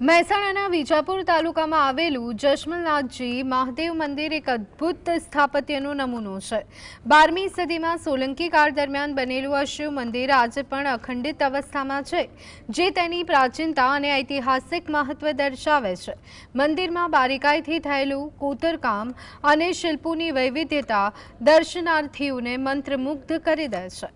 મહેસાણાના વિજાપુર તાલુકામાં આવેલું જશમલનાથજી મહાદેવ મંદિર એક અદ્ભુત સ્થાપત્યનો નમૂનો છે. બારમી સદીમાં સોલંકી કાળ દરમિયાન બનેલું આ શિવ મંદિર આજે પણ અખંડિત અવસ્થામાં છે, જે તેની પ્રાચીનતા અને ઐતિહાસિક મહત્વ દર્શાવે છે. મંદિરમાં બારીકાઈથી થયેલું કોતરકામ અને શિલ્પોની વૈવિધ્યતા દર્શનાર્થીઓને મંત્રમુગ્ધ કરી દે છે.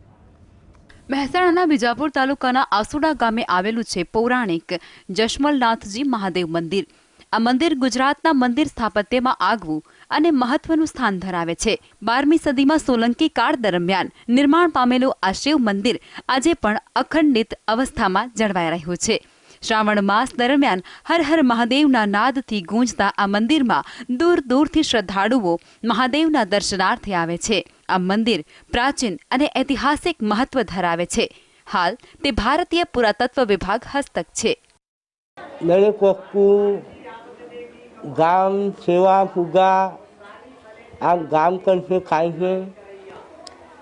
મહેસાણાના બીજાપુર તાલુકાના આસુડા ગામે આવેલું છે પૌરાણિક જશમલનાથજી મહાદેવ મંદિર. આ મંદિર ગુજરાતના મંદિર સ્થાપત્યમાં આગવું અને મહત્વનું સ્થાન ધરાવે છે. બારમી સદીમાં સોલંકી કાળ દરમિયાન નિર્માણ પામેલું આ શિવ મંદિર આજે પણ અખંડિત અવસ્થામાં જળવાઈ રહ્યું છે. શ્રાવણ માસ દરમિયાન હર હર મહાદેવના નાદથી ગૂંજતા આ મંદિરમાં દૂર દૂરથી શ્રદ્ધાળુઓ મહાદેવના દર્શનાર્થે આવે છે. આ મંદિર પ્રાચીન અને ઐતિહાસિક મહત્વ ધરાવે છે. હાલ તે ભારતીય પુરાતત્વ વિભાગ હસ્તક છે. દરેક વસ્તુ ગામ સેવા ફુગા આ ગામ કરશે ખાય છે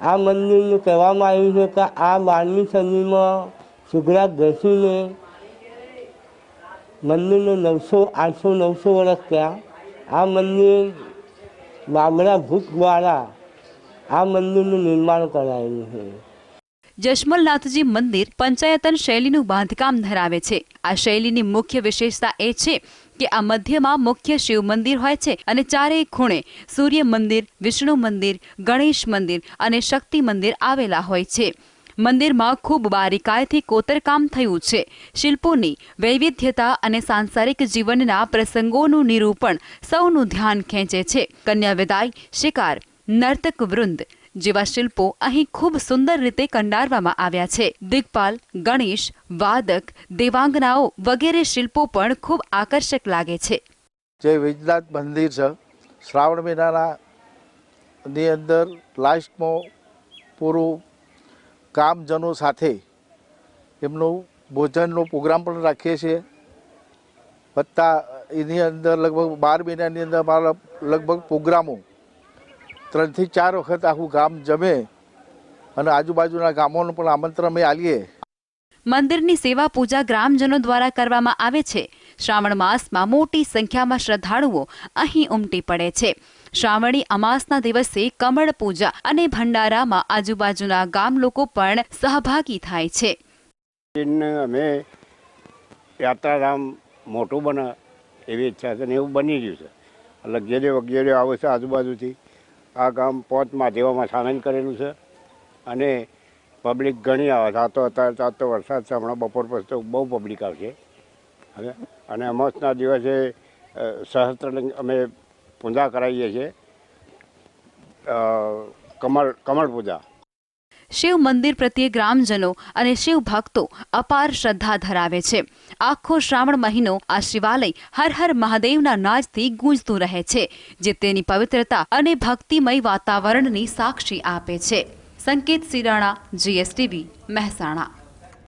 આ મંદિરને કહેવામાં આવ્યું છે કે આ બારમી સદીમાં સુગરા ઘસીને મંદિરને નવસો, આઠસો, નવસો વર્ષ થયા. આ મંદિર બાબરા ભૂત દ્વારા આ મંદિરનું નિર્માણ કરાયેલું છે. જશમલનાથજી મંદિર પંચાયતન શૈલીનું બાંધકામ ધરાવે છે. આ શૈલીની મુખ્ય વિશેષતા એ છે કે આ મધ્યમાં મુખ્ય શિવ મંદિર હોય છે અને ચારેય ખૂણે સૂર્ય મંદિર, વિષ્ણુ મંદિર, ગણેશ મંદિર અને શક્તિ મંદિર આવેલા હોય છે. મંદિરમાં ખૂબ બારીકાઈથી કોતરકામ થયું છે. શિલ્પોની વૈવિધ્યતા અને સાંસારિક જીવનના પ્રસંગોનું નિરૂપણ સૌનું ધ્યાન ખેંચે છે. કન્યા વિદાય શિકાર, નર્તક વૃંદ જેવા શિલ્પો અહીં ખૂબ સુંદર રીતે કંડારવામાં આવ્યા છે. દિગ્પાલ, ગણેશ, વાદક, દેવાંગનાઓ વગેરે શિલ્પો પણ ખૂબ આકર્ષક લાગે છે. જે વૈજનાથ મંદિર છે, શ્રાવણ મહિનાના ની અંદર લાસ્ટમાં પૂરું ગામજનો સાથે એમનું ભોજનનો પ્રોગ્રામ પણ રાખીએ છીએ. વત્તા એની અંદર લગભગ બાર મહિનાની અંદર અમારા લગભગ પ્રોગ્રામો ત્રણથી ચાર વખત આખું ગામ જમે અને આજુબાજુના ગામોનું પણ આમંત્રણ અમે આલીએ મંદિરની સેવા પૂજા ગ્રામજનો દ્વારા કરવામાં આવે છે. શ્રાવણ માસમાં મોટી સંખ્યામાં શ્રદ્ધાળુઓ અહીં ઉમટી પડે છે. શ્રાવણી અમાસના દિવસે કમળ પૂજા અને ભંડારામાં આજુબાજુના ગામ લોકો પણ સહભાગી થાય છે. અમે યાત્રાધામ મોટું બને એવી ઈચ્છા છે ને એવું બની ગયું છે. લગઝરી વગેરે આવે છે આજુબાજુથી. આ ગામ પોત માધેવામાં સામેલ કરેલું છે. અને પબ્લિક ઘણી આવે છે. આ તો અત્યારે તો વરસાદ છે. હમણાં બપોર પછી તો બહુ પબ્લિક આવશે. અને અમાસના દિવસે સહસ્ત્રલિંગ અમે પૂજા કરાવીએ છીએ. કમળ કમળ પૂજા. શિવ મંદિર પ્રત્યે ગ્રામજનો અને શિવ ભક્તો અપાર શ્રદ્ધા ધરાવે છે. આખો શ્રાવણ મહિનો આ શિવાલય હર હર મહાદેવના નાજથી ગૂંજતું રહે છે, જે તેની પવિત્રતા અને ભક્તિમય વાતાવરણની સાક્ષી આપે છે. સંકેત સિરાણા, જીએસટીવી, મહેસાણા.